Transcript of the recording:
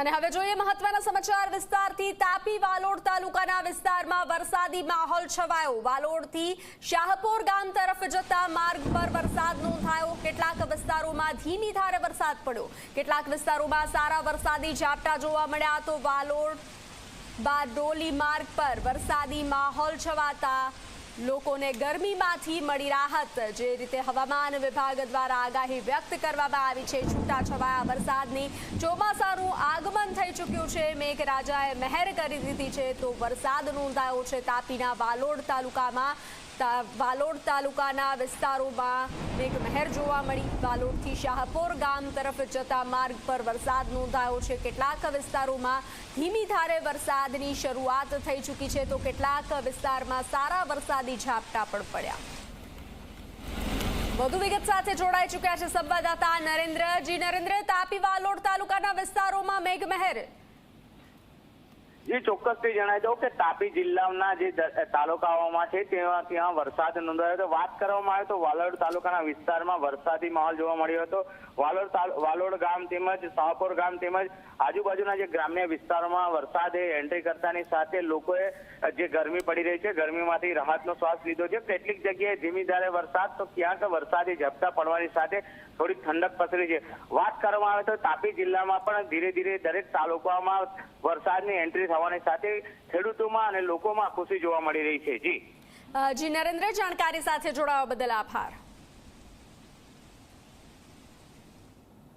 અને હવે જોઈએ મહત્વના સમાચાર વિસ્તારથી તાપી વાલોડ તાલુકાના વિસ્તારમાં વરસાદી માહોલ છવાયો. વાલોડથી શાહપુર ગામ તરફ જતા માર્ગ પર વરસાદ નોંધાયો. કેટલાક વિસ્તારોમાં ધીમી ધારે વરસાદ પડ્યો. કેટલાક વિસ્તારોમાં સારા વરસાદી ઝાપટા જોવા મળ્યા તો વાલોડ બારડોલી માર્ગ પર વરસાદી માહોલ છવાતા લોકોને ગરમીમાંથી મળી રાહત. જે રીતે હવામાન વિભાગ દ્વારા આગાહી વ્યક્ત કરવામાં આવી છે, છૂટાછવાયા વરસાદની ચોમાસાનું આગમન થઈ ચૂક્યું છે. મેઘરાજાએ મહેર કરી દીધી છે, તો વરસાદ નોંધાયો છે તાપીના વાલોડ તાલુકામાં. વાલોડ તાલુકાના વિસ્તારોમાં મેઘમહેર જોવા મળી. વાલોડથી શાહપોર ગામ તરફ જતા માર્ગ પર વરસાદ નોંધાયો છે. કેટલાક વિસ્તારોમાં ધીમી ધારે વરસાદની શરૂઆત થઈ ચૂકી છે. તો કેટલાક વિસ્તારમાં સારા વરસાદી ઝાપટા પણ પડ્યા. વધુ વિગત સાથે જોડાઈ ચૂક્યા છે સંવાદદાતા નરેન્દ્રજી. નરેન્દ્ર, તાપી વાલોડ તાલુકાના વિસ્તારોમાં મેઘમહેર જે ચોક્કસથી જણાવી દઉં કે તાપી જિલ્લાના જે તાલુકાઓમાં છે તેમાં ત્યાં વરસાદ નોંધાયો હતો. વાત કરવામાં આવે તો વાલોડ તાલુકાના વિસ્તારમાં વરસાદી માહોલ જોવા મળ્યો હતો. વાલોડ વાલોડ ગામ તેમજ શાહપુર ગામ તેમજ આજુબાજુના જે ગ્રામ્ય વિસ્તારોમાં વરસાદે એન્ટ્રી કરતાની સાથે લોકોએ જે ગરમી પડી રહી છે, ગરમીમાંથી રાહતનો શ્વાસ લીધો છે. કેટલીક જગ્યાએ ધીમી ધારે વરસાદ, તો ક્યાંક વરસાદી ઝપટા પડવાની સાથે થોડી ઠંડક પસરી છે. વાત કરવામાં આવે તો તાપી જિલ્લામાં પણ ધીરે ધીરે દરેક તાલુકામાં વરસાદની એન્ટ્રી થવાની સાથે ખેડૂતોમાં અને લોકોમાં ખુશી જોવા મળી રહી છે. જી. જી, નરેન્દ્ર, જાણકારી સાથે જોડાવા બદલ આભાર.